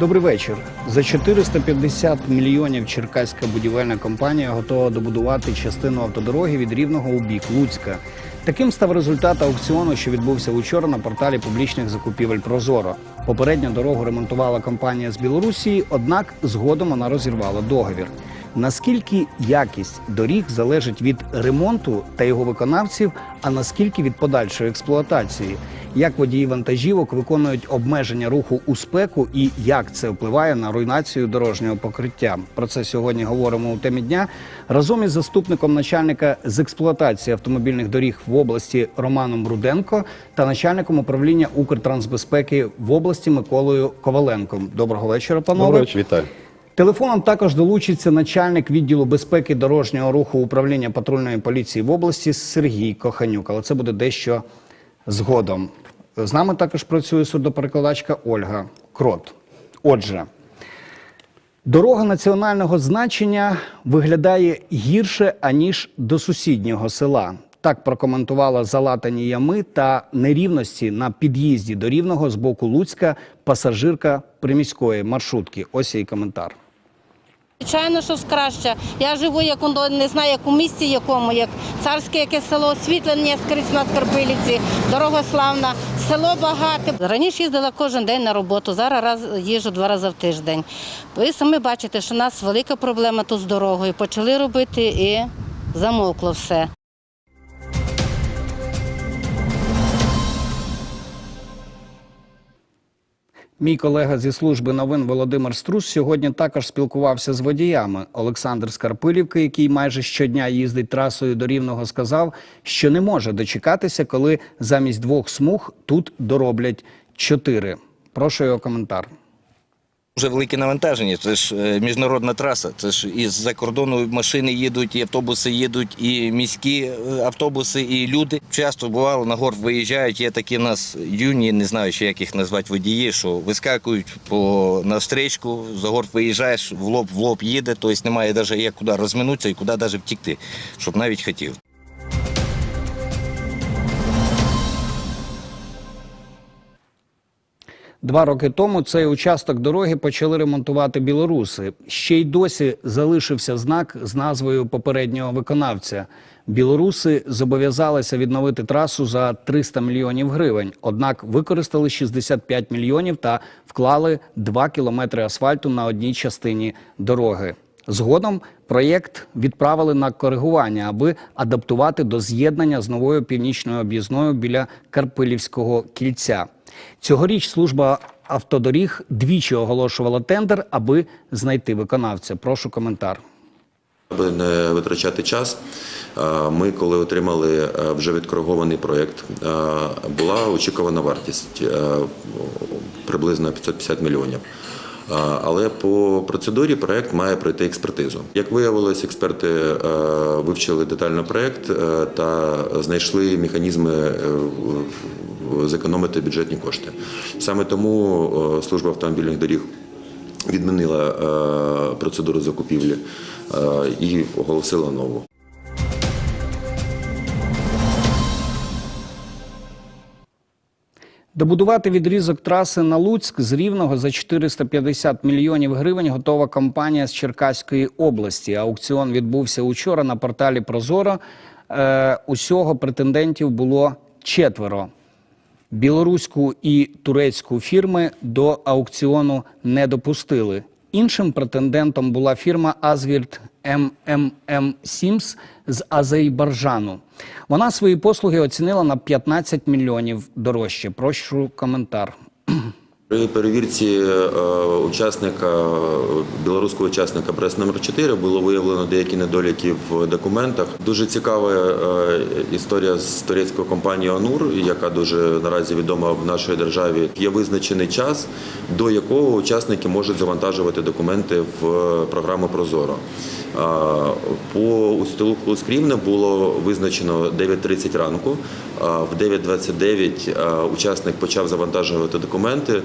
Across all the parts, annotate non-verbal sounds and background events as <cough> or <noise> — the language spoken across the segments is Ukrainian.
Добрий вечір. За 450 мільйонів черкаська будівельна компанія готова добудувати частину автодороги від Рівного у бік Луцька. Таким став результат аукціону, що відбувся учора на порталі публічних закупівель Прозоро. Попередньо дорогу ремонтувала компанія з Білорусі, однак згодом вона розірвала договір. Наскільки якість доріг залежить від ремонту та його виконавців, а наскільки від подальшої експлуатації? Як водії вантажівок виконують обмеження руху у спеку і як це впливає на руйнацію дорожнього покриття? Про це сьогодні говоримо у темі дня разом із заступником начальника з експлуатації автомобільних доріг в області Романом Руденко та начальником управління Укртрансбезпеки в області Миколою Коваленком. Доброго вечора, панове. Доброго вечора. Вітаю. Телефоном також долучиться начальник відділу безпеки дорожнього руху управління патрульної поліції в області Сергій Коханюк. Але це буде дещо згодом. З нами також працює судоперекладачка Ольга Крот. Отже, дорога національного значення виглядає гірше аніж до сусіднього села. Так прокоментувала залатані ями та нерівності на під'їзді до рівного з боку Луцька пасажирка приміської маршрутки. Ось її коментар. Звичайно, що краще. Я живу, як не знаю, як у місті якому, як царське яке село, освітлення скрізь на Скарпиліці, дорога славна, село багате. Раніше їздила кожен день на роботу, зараз раз їжджу два рази в тиждень. Ви самі бачите, що у нас велика проблема тут з дорогою. Почали робити і замовкло все. Мій колега зі служби новин Володимир Струс сьогодні також спілкувався з водіями. Олександр Скарпилівки, який майже щодня їздить трасою до Рівного, сказав, що не може дочекатися, коли замість двох смуг тут дороблять чотири. Прошу його коментар. Дуже велике навантаження. Це ж е, міжнародна траса. Це ж із-за кордону машини їдуть, і автобуси їдуть, і міські е, автобуси, і люди. Часто бувало на горб виїжджають. Є такі в нас юні, не знаю, ще як їх назвати водії, що вискакують по навстрічку, за горб виїжджаєш, в лоб в лоб їде, тобто немає навіть як куди розминутися і куди навіть втікти, щоб навіть хотів. Два роки тому цей участок дороги почали ремонтувати білоруси. Ще й досі залишився знак з назвою попереднього виконавця. Білоруси зобов'язалися відновити трасу за 300 мільйонів гривень. Однак використали 65 мільйонів та вклали 2 кілометри асфальту на одній частині дороги. Згодом проєкт відправили на коригування, аби адаптувати до з'єднання з новою північною об'їзною біля Карпилівського кільця. Цьогоріч служба автодоріг двічі оголошувала тендер, аби знайти виконавця. Прошу коментар. Аби не витрачати час, ми, коли отримали е, вже відкоригований проєкт, е, була очікувана вартість е, приблизно 550 мільйонів. Але по процедурі проєкт має пройти експертизу. Як виявилось, експерти е, вивчили детально проєкт е, та знайшли механізми е, зекономити бюджетні кошти. Саме тому служба автомобільних доріг відмінила процедуру закупівлі і оголосила нову. Добудувати відрізок траси на Луцьк з Рівного за 450 мільйонів гривень готова компанія з Черкаської області. Аукціон відбувся учора на порталі Прозоро. Е, усього претендентів було четверо. Білоруську і турецьку фірми до аукціону не допустили. Іншим претендентом була фірма Азвірт МММ Сімс з Азербайджану. Вона свої послуги оцінила на 15 мільйонів дорожче. Прошу коментар. При перевірці е, учасника е, білоруського учасника прес номер 4 було виявлено деякі недоліки в документах. Дуже цікава е, історія з турецькою компанією Анур, яка дуже наразі відома в нашій державі. Є визначений час, до якого учасники можуть завантажувати документи в програму Прозоро. По устилку Скрівне було визначено 9.30 ранку. В 9.29 а, учасник почав завантажувати документи.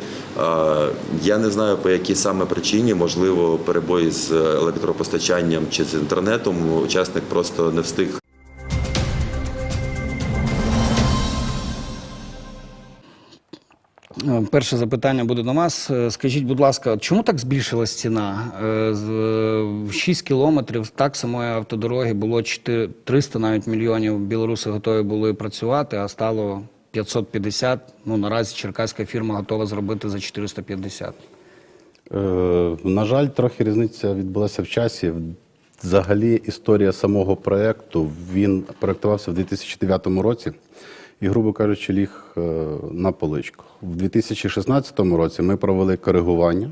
Я не знаю по якій саме причині, можливо, перебої з електропостачанням чи з інтернетом. Учасник просто не встиг Перше запитання буде до вас. Е, Скажіть, будь ласка, чому так збільшилась ціна? Е, з- е, В 6 кілометрів так самої автодороги було 4, 300 навіть мільйонів. Білоруси готові були працювати, а стало 550. Ну, наразі черкаська фірма готова зробити за 450. Е, На жаль, трохи різниця відбулася в часі. Взагалі, історія самого проєкту, він проєктувався в 2009 році і, грубо кажучи, ліг е, на поличку. В 2016 році ми провели коригування,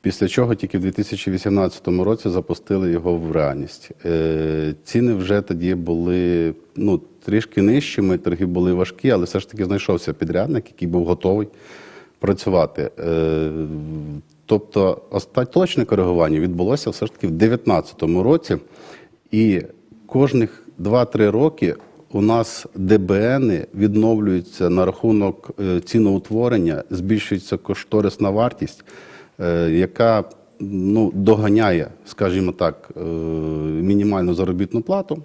після чого тільки в 2018 році запустили його в реальність. Е, Ціни вже тоді були ну, трішки нижчими, торги були важкі, але все ж таки знайшовся підрядник, який був готовий працювати. Е, Тобто остаточне коригування відбулося все ж таки в 2019 році, і кожних 2-3 роки у нас ДБН відновлюються на рахунок е, ціноутворення, збільшується кошторисна вартість, е, яка ну, доганяє, скажімо так, е, мінімальну заробітну плату.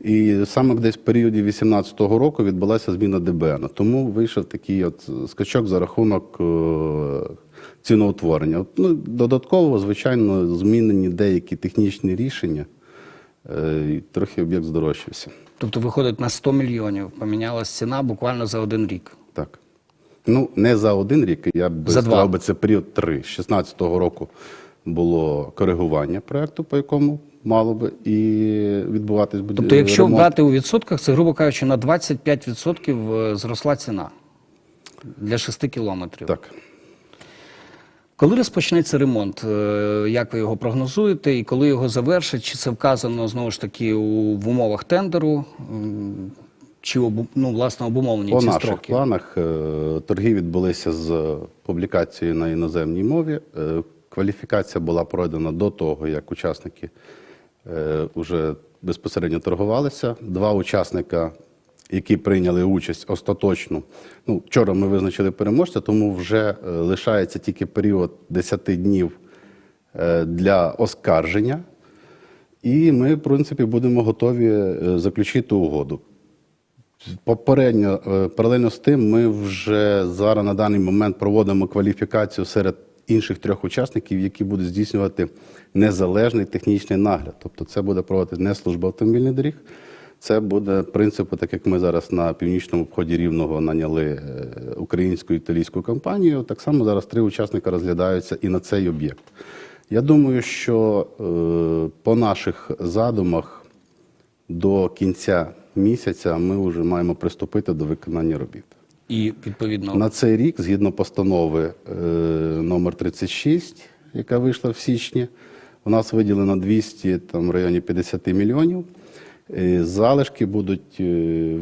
І саме десь в періоді 2018 року відбулася зміна ДБН. Тому вийшов такий от скачок за рахунок ціноутворення. Ну, додатково, звичайно, змінені деякі технічні рішення, і трохи об'єкт здорожчався. Тобто, виходить, на 100 мільйонів помінялась ціна буквально за один рік. Так. Ну, не за один рік, я б За сказав, би, це період три. З 16-го року було коригування проєкту, по якому мало би і відбуватись буде Тобто, якщо ремонт. брати у відсотках, це, грубо кажучи, на 25% е, зросла ціна для 6 кілометрів. Так. Коли розпочнеться ремонт, е, як ви його прогнозуєте, і коли його завершать, чи це вказано знову ж таки у, в умовах тендеру, чи ну, власне обумовлені По ці наших планах е, торги відбулися з публікацією на іноземній мові. Е, Кваліфікація була пройдена до того, як учасники вже безпосередньо торгувалися. Два учасника, які прийняли участь остаточну. Ну, вчора ми визначили переможця, тому вже е, лишається тільки період 10 днів е, для оскарження. І ми, в принципі, будемо готові е, заключити угоду. Попередньо, паралельно з тим, ми вже зараз на даний момент проводимо кваліфікацію серед інших трьох учасників, які будуть здійснювати незалежний технічний нагляд. Тобто це буде проводити не служба автомобільних доріг, це буде принципу, так як ми зараз на північному обході рівного наняли е, українську і італійську компанію. Так само зараз три учасника розглядаються і на цей об'єкт. Я думаю, що е, по наших задумах до кінця місяця ми вже маємо приступити до виконання робіт. І відповідно На цей рік, згідно постанови е, номер 36, яка вийшла в січні, у нас виділено 200, там в районі 50 мільйонів. Е, Залишки будуть е,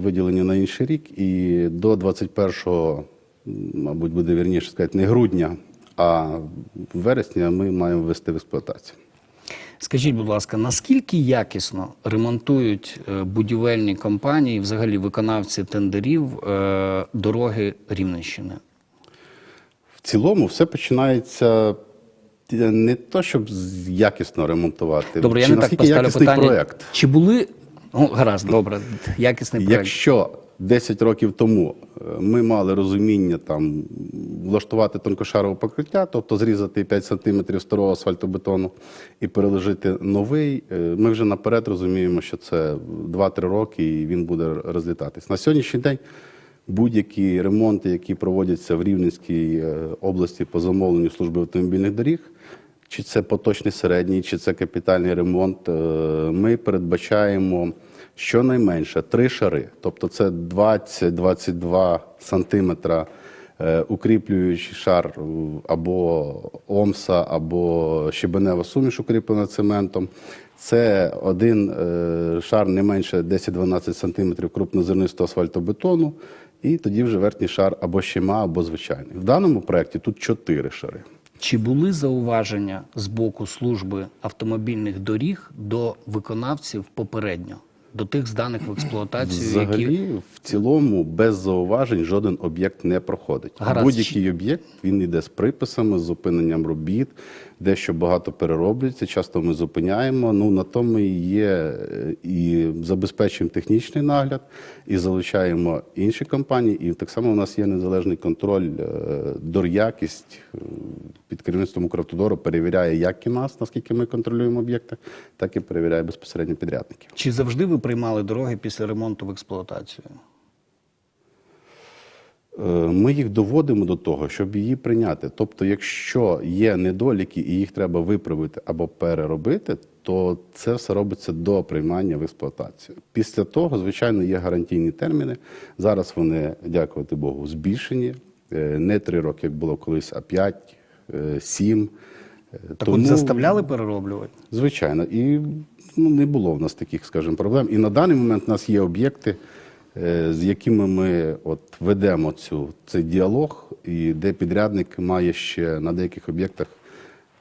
виділені на інший рік, і до 21-го, мабуть, буде вірніше сказати, не грудня, а вересня ми маємо ввести в експлуатацію. Скажіть, будь ласка, наскільки якісно ремонтують е, будівельні компанії, взагалі виконавці тендерів, дороги Рівненщини? В цілому все починається не то, щоб якісно ремонтувати. Добре, я Чи не так поставлю питання. проєкт. Чи були ну, гаразд, добре, якісний проєкт. Якщо 10 років тому е, ми мали розуміння там влаштувати тонкошарове покриття, тобто зрізати 5 см старого асфальтобетону і переложити новий, е, ми вже наперед розуміємо, що це 2-3 роки і він буде розлітатись. На сьогоднішній день будь-які ремонти, які проводяться в Рівненській е, області по замовленню служби автомобільних доріг, чи це поточний середній, чи це капітальний ремонт, е, ми передбачаємо щонайменше три шари, тобто це 20-22 сантиметра е, укріплюючий шар або омса, або щебенева суміш укріплена цементом. Це один е, шар не менше 10-12 сантиметрів крупнозернистого асфальтобетону, і тоді вже верхній шар або щема, або звичайний. В даному проєкті тут чотири шари. Чи були зауваження з боку служби автомобільних доріг до виконавців попередньо, до тих зданих в експлуатацію, Взагалі, які в цілому, без зауважень жоден об'єкт не проходить. Будь-який об'єкт він йде з приписами, з зупиненням робіт, дещо багато перероблюється, часто ми зупиняємо. Ну на тому і є е, і забезпечуємо технічний нагляд, і залучаємо інші компанії. І так само у нас є незалежний контроль, е, дор'якість е, під керівництвом Укравтодору перевіряє як і нас, наскільки ми контролюємо об'єкти, так і перевіряє безпосередньо підрядників. Чи завжди ви приймали дороги після ремонту в експлуатацію? Е, Ми їх доводимо до того, щоб її прийняти. Тобто, якщо є недоліки і їх треба виправити або переробити, то це все робиться до приймання в експлуатацію. Після того, звичайно, є гарантійні терміни. Зараз вони, дякувати Богу, збільшені. Е, Не три роки, як було колись, а п'ять, е, сім. Так от заставляли перероблювати? Звичайно, і ну, не було в нас таких, скажімо, проблем. І на даний момент у нас є об'єкти, з якими ми от ведемо цю, цей діалог, і де підрядник має ще на деяких об'єктах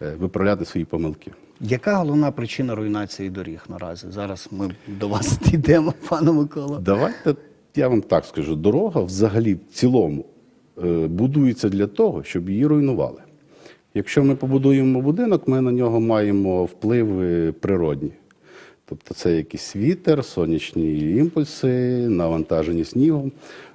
е, виправляти свої помилки. Яка головна причина руйнації доріг наразі? Зараз ми до вас <laughs> дійдемо, пане Микола. Давайте я вам так скажу: дорога взагалі в цілому е, будується для того, щоб її руйнували. Якщо ми побудуємо будинок, ми на нього маємо впливи природні. Тобто це якийсь вітер, сонячні імпульси, навантажені снігом.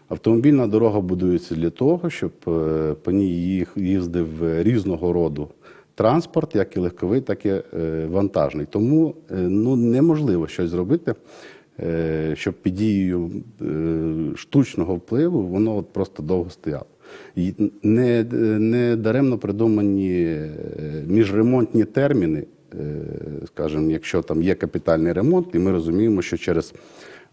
Автомобільна дорога будується для того, щоб е, по ній їздив різного роду транспорт, як і легковий, так і е, вантажний. Тому е, ну, неможливо щось зробити, е, щоб під дією е, штучного впливу воно от просто довго стояло. І не, не даремно придумані е, міжремонтні терміни, е, скажімо, якщо там є капітальний ремонт, і ми розуміємо, що через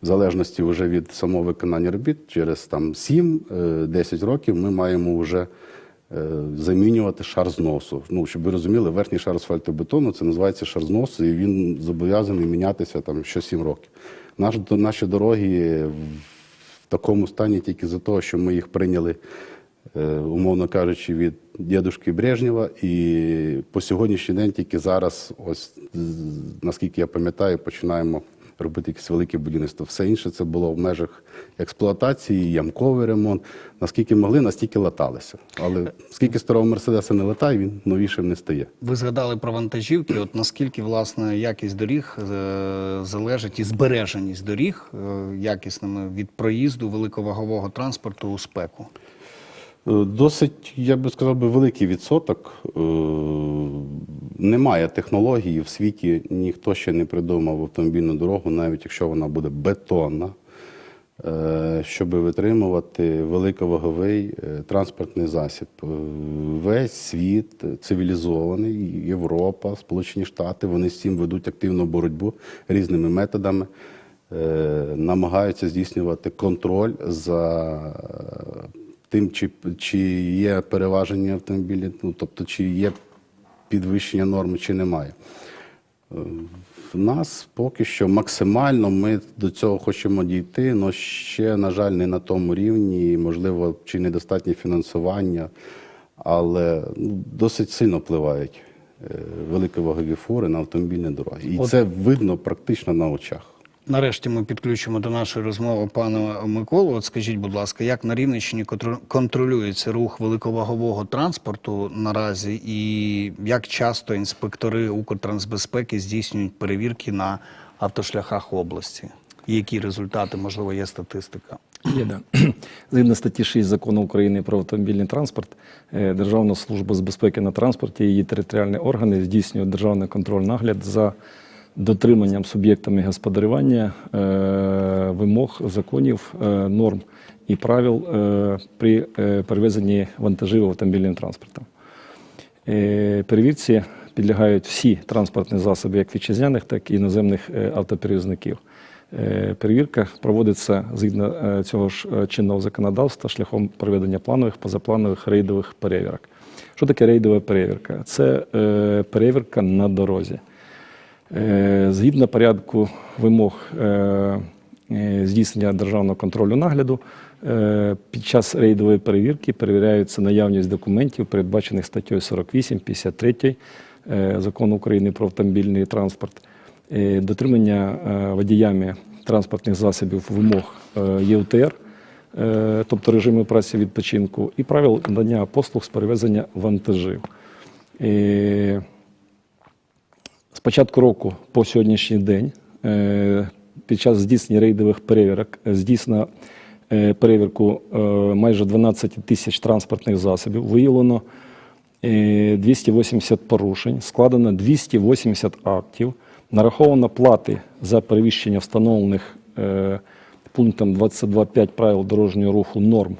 в залежності вже від самого виконання робіт, через там 7-10 років ми маємо вже е, замінювати шар зносу. Ну, щоб ви розуміли, верхній шар асфальтобетону це називається шар зносу, і він зобов'язаний мінятися там що 7 років. Наш, наші дороги в такому стані тільки за того, що ми їх прийняли, е, умовно кажучи, від дідушки Брежнєва. І по сьогоднішній день тільки зараз, ось наскільки я пам'ятаю, починаємо робити якесь велике будівництво. Все інше це було в межах експлуатації, ямковий ремонт. Наскільки могли, настільки латалися. Але скільки старого мерседеса не латає, він новішим не стає. Ви згадали про вантажівки. От наскільки власне якість доріг е, залежить і збереженість доріг е, якісними від проїзду великовагового транспорту у спеку? Е, Досить, я би сказав, великий відсоток. Е, Немає технології в світі, ніхто ще не придумав автомобільну дорогу, навіть якщо вона буде бетонна, е, щоб витримувати великоваговий транспортний засіб. Весь світ цивілізований, Європа, Сполучені Штати, вони з цим ведуть активну боротьбу різними методами, намагаються здійснювати контроль за тим, чи, чи є переважені автомобілі, ну, тобто чи є підвищення норми, чи немає. В нас поки що максимально ми до цього хочемо дійти, але ще, на жаль, не на тому рівні, можливо, чи недостатнє фінансування, але ну, досить сильно впливають е, великовагові фури на автомобільні дороги. І От- це видно практично на очах. Нарешті ми підключимо до нашої розмови пана Миколу. От скажіть, будь ласка, як на Рівненщині контролюється рух великовагового транспорту наразі, і як часто інспектори Укртрансбезпеки здійснюють перевірки на автошляхах області? І які результати, можливо, є статистика? Є, да. <clears throat> Згідно статті 6 закону України про автомобільний транспорт, е, Державна служба з безпеки на транспорті і її територіальні органи здійснюють державний контроль нагляд за дотриманням суб'єктами господарювання е, вимог, законів, е, норм і правил е, при перевезенні вантажів автомобільним транспортом. Перевірці підлягають всі транспортні засоби, як вітчизняних, так і іноземних автоперевізників. Перевірка проводиться згідно цього ж чинного законодавства шляхом проведення планових, позапланових рейдових перевірок. Що таке рейдова перевірка? Це перевірка на дорозі. Е, Згідно порядку вимог е, е, здійснення державного контролю нагляду, під час рейдової перевірки перевіряється наявність документів, передбачених статтею 48, 53 е, Закону України про автомобільний транспорт, дотримання водіями транспортних засобів вимог ЄУТР, тобто режиму праці відпочинку, і правил надання послуг з перевезення вантажів. Початку року по сьогоднішній день е, під час здійснення рейдових перевірок е, здійснено е, перевірку майже 12 тисяч транспортних засобів. Виявлено е, 280 порушень, складено 280 актів, нараховано плати за перевищення встановлених пунктом 22.5 правил дорожнього руху норм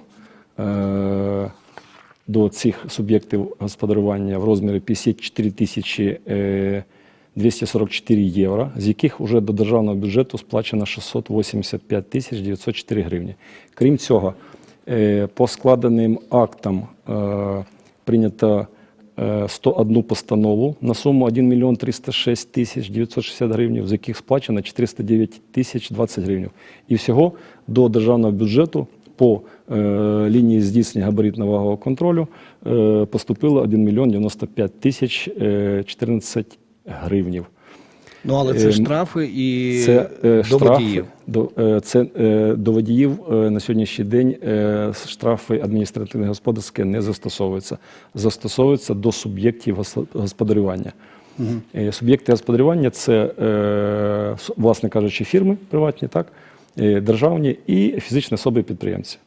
до цих суб'єктів господарювання в розмірі 54 тисячі 244 євро, з яких вже до державного бюджету сплачено 685 тисяч 904 гривні. Крім цього, е, по складеним актам е, прийнято е, 101 постанову на суму 1 мільйон 306 тисяч 960 гривень, з яких сплачено 409 тисяч 20 гривень. І всього до державного бюджету по е, лінії здійснення габаритно-вагового контролю е, поступило 1 мільйон 95 тисяч е, 14 гривнів. Ну але це Ем, штрафи і Це е, до штрафи, водіїв. До, е, це е, до водіїв е, на сьогоднішній день е, штрафи адміністративне господарське не застосовуються. Застосовуються до суб'єктів господарювання. Е, Суб'єкти господарювання це, е, власне кажучи, фірми приватні, так, е, державні і фізичні особи підприємці.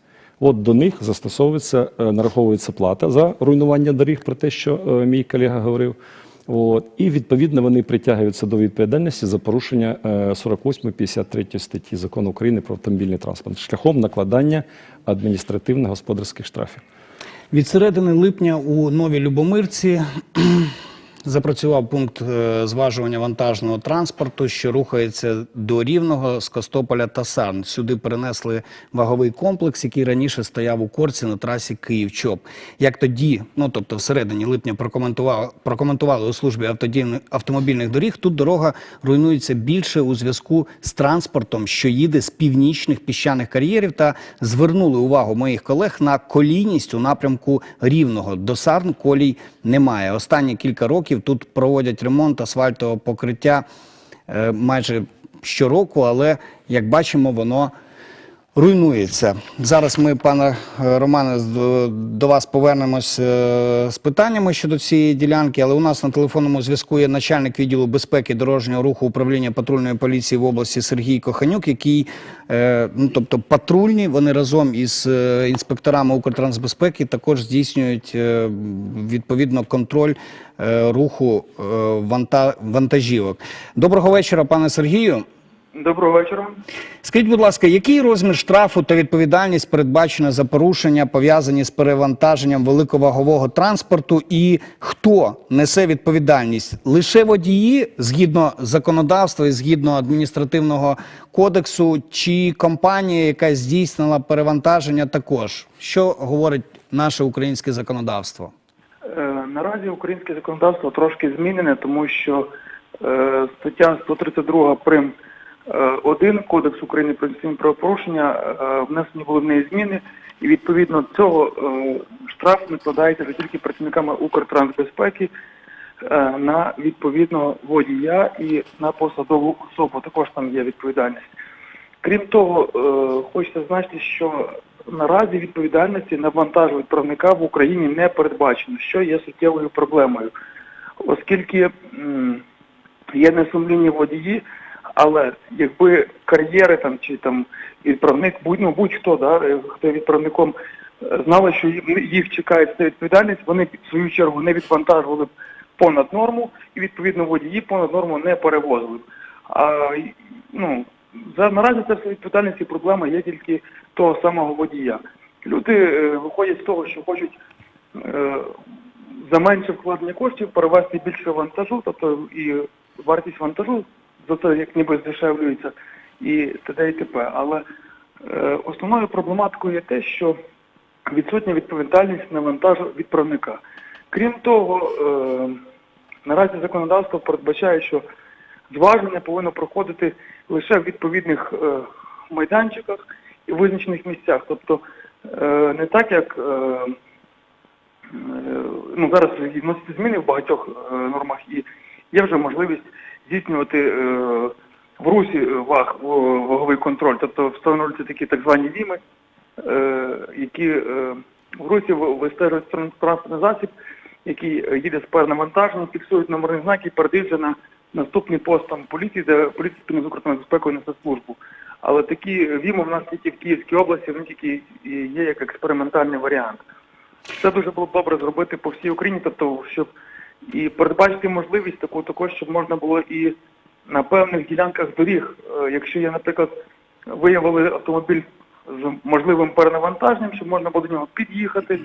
От до них застосовується, е, нараховується плата за руйнування доріг, про те, що е, мій колега говорив. От, і відповідно вони притягуються до відповідальності за порушення е, 48-53 статті Закону України про автомобільний транспорт шляхом накладання адміністративно-господарських штрафів. Від середини липня у Новій Любомирці запрацював пункт е, зважування вантажного транспорту, що рухається до Рівного з Костополя та Сарн. Сюди перенесли ваговий комплекс, який раніше стояв у корці на трасі Київ-Чоп. Як тоді, ну тобто в середині липня прокоментували, прокоментували у службі автомобільних доріг, тут дорога руйнується більше у зв'язку з транспортом, що їде з північних піщаних кар'єрів, та звернули увагу моїх колег на колійність у напрямку Рівного. До Сарн колій немає. Останні кілька років тут проводять ремонт асфальтового покриття е, майже щороку, але як бачимо, воно руйнується. Зараз ми, пане е, Романе, до, вас повернемось е, з питаннями щодо цієї ділянки, але у нас на телефонному зв'язку є начальник відділу безпеки дорожнього руху управління патрульної поліції в області Сергій Коханюк, який, е, ну тобто патрульні, вони разом із інспекторами Укртрансбезпеки також здійснюють відповідно контроль руху вантажівок. Доброго вечора, пане Сергію. Доброго вечора. Скажіть, будь ласка, який розмір штрафу та відповідальність передбачена за порушення, пов'язані з перевантаженням великовагового транспорту, і хто несе відповідальність? Лише водії згідно законодавства і згідно адміністративного кодексу, чи компанія, яка здійснила перевантаження, також що говорить наше українське законодавство? Е, Наразі українське законодавство трошки змінене, тому що е, стаття 132 прим. Е, 1 Кодексу України про адміністративні правопорушення е, внесені були в неї зміни, і відповідно цього е, штраф накладається вже тільки працівниками Укртрансбезпеки на відповідного водія і на посадову особу. Також там є відповідальність. Крім того, хочеться зазначити, що наразі відповідальності на вантажовідправника в Україні не передбачено, що є суттєвою проблемою, оскільки є несумлінні водії, але якби кар'єри там чи там відправник, будь ну будь-хто, да, хто відправником, е, знали, що їх чекає ця відповідальність, вони під свою чергу не відвантажували б понад норму, і відповідно водії понад норму не перевозили. А ну за наразі це все відповідальність і проблема є тільки того самого водія. Люди е, виходять з того, що хочуть е, за менше вкладення коштів перевезти більше вантажу, тобто і вартість вантажу за це як ніби здешевлюється і т.д. і т.п. Але е, основною проблематикою є те, що відсутня відповідальність на вантаж відправника. Крім того, е, наразі законодавство передбачає, що зваження повинно проходити лише в відповідних е, майданчиках і визначених місцях. Тобто е, не так, як е, е, ну, зараз вносяться зміни в багатьох е, нормах і є вже можливість здійснювати е, в русі ваг ваговий контроль, тобто встановлюються такі так звані віми, е, які е, в русі ви- вистежують тран- транспортний засіб, який е, їде з перенавантаженням, фіксують номерні знаки і передаються на наступний пост там поліції, де поліція спільно з Укртранс безпекою несе службу. Але такі ВІМи в нас тільки в Київській області, вони тільки є як експериментальний варіант. Це дуже було б добре зробити по всій Україні, тобто, щоб і передбачити можливість таку також, щоб можна було і на певних ділянках доріг, е, якщо є, наприклад, виявили автомобіль з можливим перенавантаженням, щоб можна було до нього під'їхати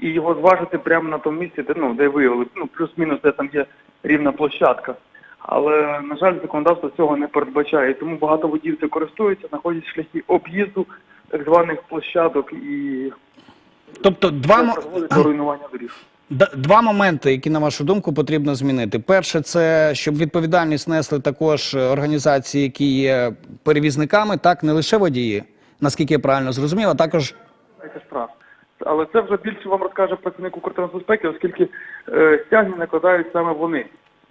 і його зважити прямо на тому місці, де ну де виявили, ну плюс-мінус, де там є рівна площадка. Але на жаль, законодавство цього не передбачає, тому багато водіїв це користуються, знаходять шляхи об'їзду так званих площадок і Тобто, два, це до руйнування доріг. Два моменти, які на вашу думку потрібно змінити. Перше, це щоб відповідальність несли також організації, які є перевізниками, так не лише водії, наскільки я правильно зрозумів, а також. Але це вже більше вам розкаже працівник Укртрансбезпеки, оскільки е, стягні накладають саме вони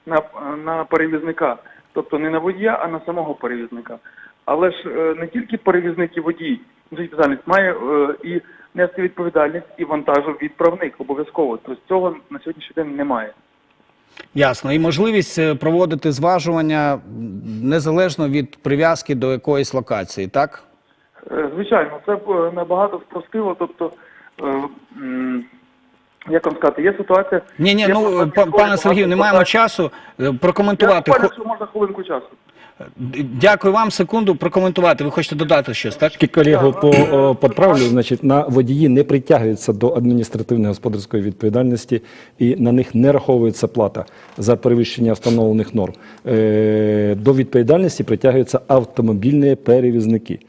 на, на перевізника. Тобто не на водія, а на самого перевізника. Але ж е, не тільки перевізник і водій відповідальність, має е, і нести відповідальність і вантажовідправник обов'язково. Тобто цього на сьогоднішній день немає. ясно, і можливість е, проводити зважування незалежно від прив'язки до якоїсь локації, так? Е, Звичайно, це е, набагато спростило. Тобто, як вам сказати, є ситуація. Ні, ні, ну па- пане Сергію, не маємо часу Я прокоментувати. буквально, що можна хвилинку часу. Дякую вам секунду прокоментувати. Ви хочете додати щось, так? Колегу по, подправлю. значить, на водії не притягуються до адміністративної господарської відповідальності і на них не раховується плата за перевищення встановлених норм. Е, до відповідальності притягуються автомобільні перевізники.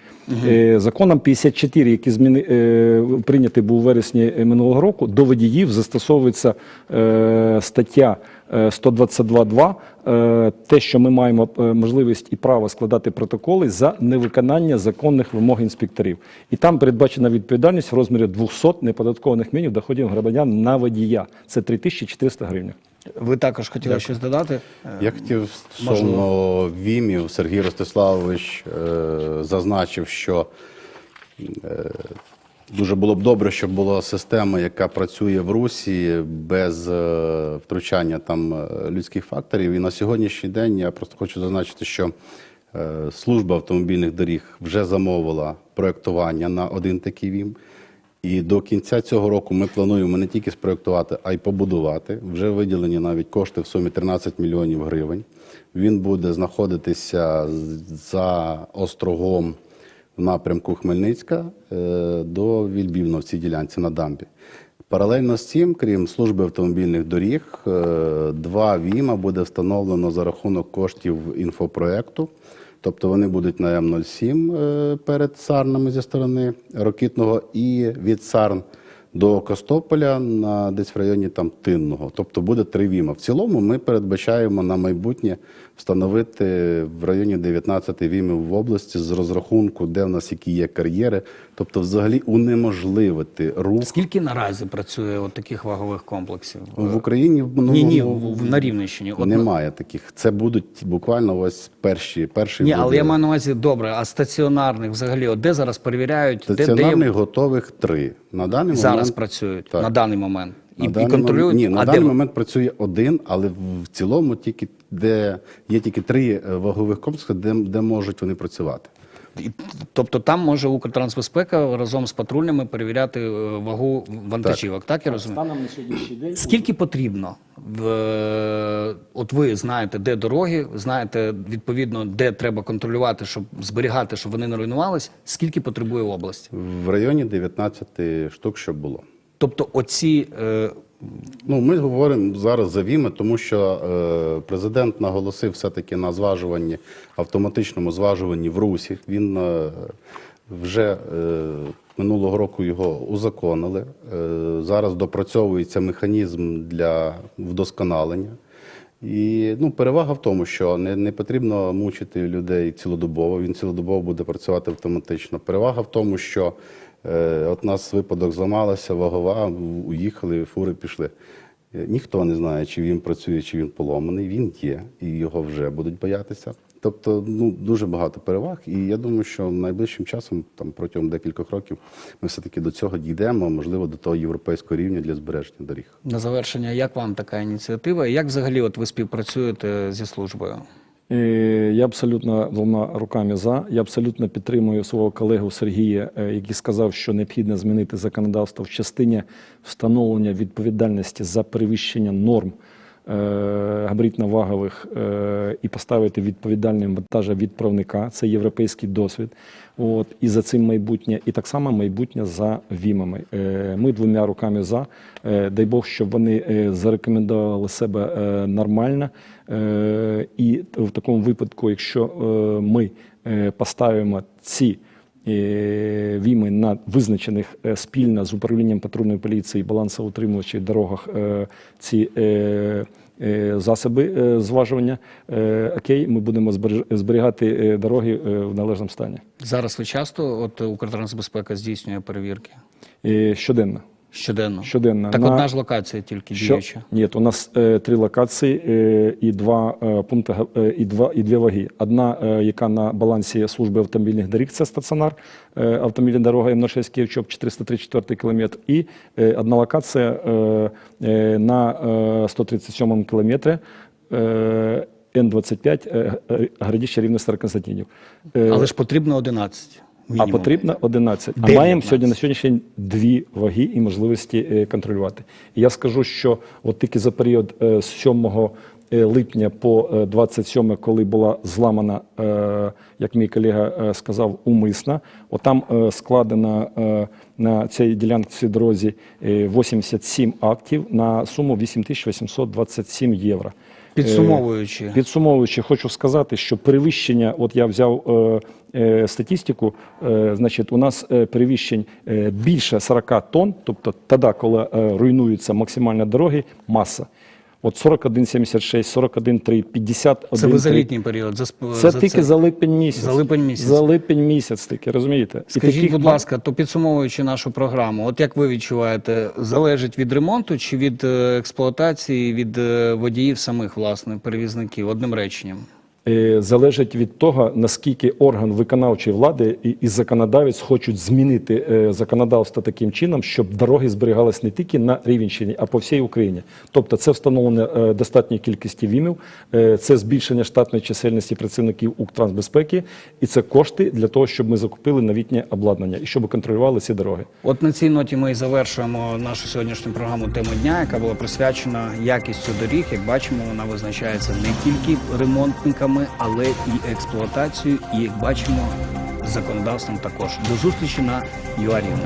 Е, законом 54, який зміни, е, прийнятий був у вересні минулого року, до водіїв застосовується е, стаття е, 122.2, е, те, що ми маємо е, можливість і право складати протоколи за невиконання законних вимог інспекторів. І там передбачена відповідальність в розмірі 200 неподаткованих мінімів доходів громадян на водія. Це 3400 гривень. Ви також хотіли щось додати? Е, Я хотів стосовно ВІМів, Сергій Ростиславович е, зазначив, що е, дуже було б добре, щоб була система, яка працює в Русі без е, втручання там е, людських факторів. І на сьогоднішній день я просто хочу зазначити, що е, служба автомобільних доріг вже замовила проєктування на один такий ВІМ. І до кінця цього року ми плануємо не тільки спроєктувати, а й побудувати. Вже виділені навіть кошти в сумі 13 мільйонів гривень. Він буде знаходитися за острогом в напрямку Хмельницька е, до Вільбівна в цій ділянці на дамбі. Паралельно з цим, крім служби автомобільних доріг, е, два ВІМа буде встановлено за рахунок коштів інфопроекту. Тобто вони будуть на М07 е, перед Сарнами зі сторони Рокітного і від Сарн до Костополя на десь в районі там Тинного. Тобто буде три ВІМа. В цілому ми передбачаємо на майбутнє встановити в районі 19 ВІМів в області з розрахунку, де в нас які є кар'єри. Тобто, взагалі унеможливити рух Скільки наразі працює от таких вагових комплексів? в Україні в Ні, ні, в- на Рівненщині. От немає таких. Це будуть буквально ось перші перші Ні, але я маю на увазі добре, а стаціонарних взагалі, от де зараз перевіряють, де, де готових три. На даний зараз момент працюють Так. на даний момент і, на і даний контролюють. ні, на а даний де момент працює один, але в цілому тільки де є тільки три е, вагових комплекси, де, де можуть вони працювати. І, тобто там може Укртрансбезпека разом з патрульними перевіряти е, вагу вантажівок, так, я розумію? Станом на сьогоднішній день Скільки потрібно? В, е, от ви знаєте, де дороги, знаєте відповідно, де треба контролювати, щоб зберігати, щоб вони не руйнувались. Скільки потребує область? В районі 19 штук, що було. Тобто, оці е, Ну, ми говоримо зараз за ВІМи, тому що е, президент наголосив все-таки на зважуванні, автоматичному зважуванні в Русі. Він е, вже е, минулого року його узаконили. Е, зараз допрацьовується механізм для вдосконалення. І ну, перевага в тому, що не, не потрібно мучити людей цілодобово, він цілодобово буде працювати автоматично. Перевага в тому, що е, от нас випадок зламалася, вагова, уїхали, фури пішли. Е, Ніхто не знає, чи він працює, чи він поломаний. Він є, і його вже будуть боятися. Тобто, ну дуже багато переваг. І я думаю, що найближчим часом, там протягом декількох років, ми все-таки до цього дійдемо, можливо, до того європейського рівня для збереження доріг. На завершення, як вам така ініціатива? І як взагалі от ви співпрацюєте зі службою? Я абсолютно двома руками за. Я абсолютно підтримую свого колегу Сергія, е, який сказав, що необхідно змінити законодавство в частині встановлення відповідальності за перевищення норм габаритно-вагових е, і поставити відповідальним вантажовідправника. Це європейський досвід. От і за цим майбутнє, і так само майбутнє за вімами. Е, Ми двома руками за. Е, Дай Бог, щоб вони е, зарекомендували себе е, нормально. Е, І в такому випадку, якщо е, ми е, поставимо ці е, віми на визначених е, спільно з управлінням патрульної поліції балансоутримувачів дорогах е, ці е, е, засоби е, зважування, е, окей, ми будемо зберігати е, дороги е, в належному стані. Зараз ви часто от Укртрансбезпека здійснює перевірки Е, Щоденно. Щоденно? Щоденно. Так На- одна ж локація тільки Що? діюча. Ні, у нас е, три локації е, і два е, пункти е, і два і дві ваги. Одна, е, яка на балансі служби автомобільних доріг, це стаціонар е, автомобільна дорога М06 Київ-Чоп 434 кілометр. І е, одна локація е, е, на е, 137 кілометрі. Е, Н-25, е, е, городище Рівне Староконстантинів. Е, Але ж потрібно 11. А мінімум. потрібно 11. А 19. маємо сьогодні на сьогоднішній день дві ваги і можливості е, контролювати. І я скажу, що от тільки за період е, з 7 е, липня по е, 27, коли була зламана, як мій колега сказав, умисна, отам складено на цій ділянці дорозі е, 87 актів на суму 8827 євро. Підсумовуючи, Підсумовуючи, хочу сказати, що перевищення, от я взяв е, е, статистику, е, значить, у нас е, перевищень е, більше 40 тонн, тобто тоді, коли е, руйнуються максимально дороги, маса. От 41,76, 41,3, 51,3. це ви за літній період. За, Це за тільки за липень місяць. За липень місяць. За липень місяць тільки, розумієте? Скажіть, таких будь ласка, то підсумовуючи нашу програму, от як ви відчуваєте, залежить від ремонту чи від е, експлуатації, від е, водіїв самих, власне, перевізників, одним реченням? Е, залежить від того, наскільки орган виконавчої влади і, і законодавець хочуть змінити е, законодавство таким чином, щоб дороги зберігались не тільки на Рівенщині, а по всій Україні. Тобто, це встановлення е, достатньої кількості вімів, це збільшення штатної чисельності працівників Укртрансбезпеки, і це кошти для того, щоб ми закупили новітнє обладнання і щоб контролювали ці дороги. От на цій ноті ми і завершуємо нашу сьогоднішню програму тему дня, яка була присвячена якістю доріг. Як бачимо, вона визначається не тільки ремонтниками, але і експлуатацією, і як бачимо, законодавством також. До зустрічі на ЮАРІН.